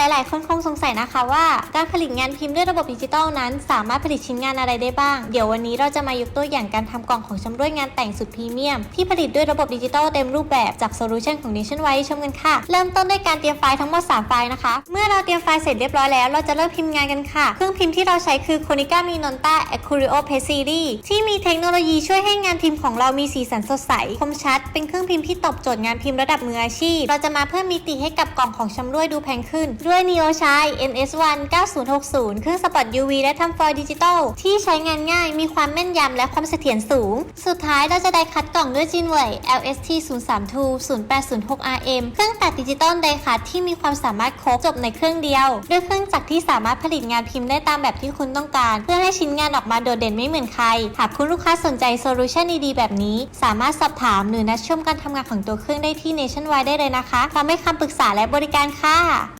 หลาย ๆ คนคงสงสัยนะคะว่า การผลิตงานพิมพ์ด้วยระบบดิจิตอลนั้น สามารถผลิตชิ้นงานอะไรได้บ้าง เดี๋ยววันนี้เราจะมายกตัวอย่างการทำกล่องของชำรวยงานแต่งสุดพรีเมียม ที่ผลิตด้วยระบบดิจิตอลเต็มรูปแบบจากโซลูชันของ Nationwide ชมกันค่ะ เริ่มต้นด้วยการเตรียมไฟล์ทั้งหมด 3 ไฟล์นะคะ เมื่อเราเตรียมไฟล์เสร็จเรียบร้อยแล้ว เราจะเริ่มพิมพ์งานกันค่ะ เครื่องพิมพ์ที่เราใช้คือ Konica Minolta Acurio p a c Series ที่มีเทคโนโลยีช่วยให้งานพิมพ์ของเรามีสีสันสดใสคมชัด เป็นเครื่องพิมพ์ที่ตอบโจทย์งานพิมพ์ระดับมืออาชีพ เราจะมาเพิ่มมิติให้กับกล่องของชำร่วยดูแพงขึ้นดวย Neo Shine NS1 9060 เครื่องสปอต UV และทำฟอยล์ดิจิตอลที่ใช้งานง่าย มีความแม่นยำและความเสถียรสูง สุดท้ายเราจะได้คัดกล่องด้วย Jinwei LST 032 0806 RM เครื่องตัดดิจิตอลไดคัตที่มีความสามารถครบจบในเครื่องเดียว ด้วยเครื่องจักรที่สามารถผลิตงานพิมพ์ได้ตามแบบที่คุณต้องการ เพื่อให้ชิ้นงานออกมาโดดเด่นไม่เหมือนใคร หากคุณลูกค้าสนใจโซลูชันดีๆแบบนี้ สามารถสอบถามหรือนัดชมการทำงานของตัวเครื่องได้ที่ Nationwide ได้เลยนะคะพร้อมให้คำปรึกษาและบริการค่ะ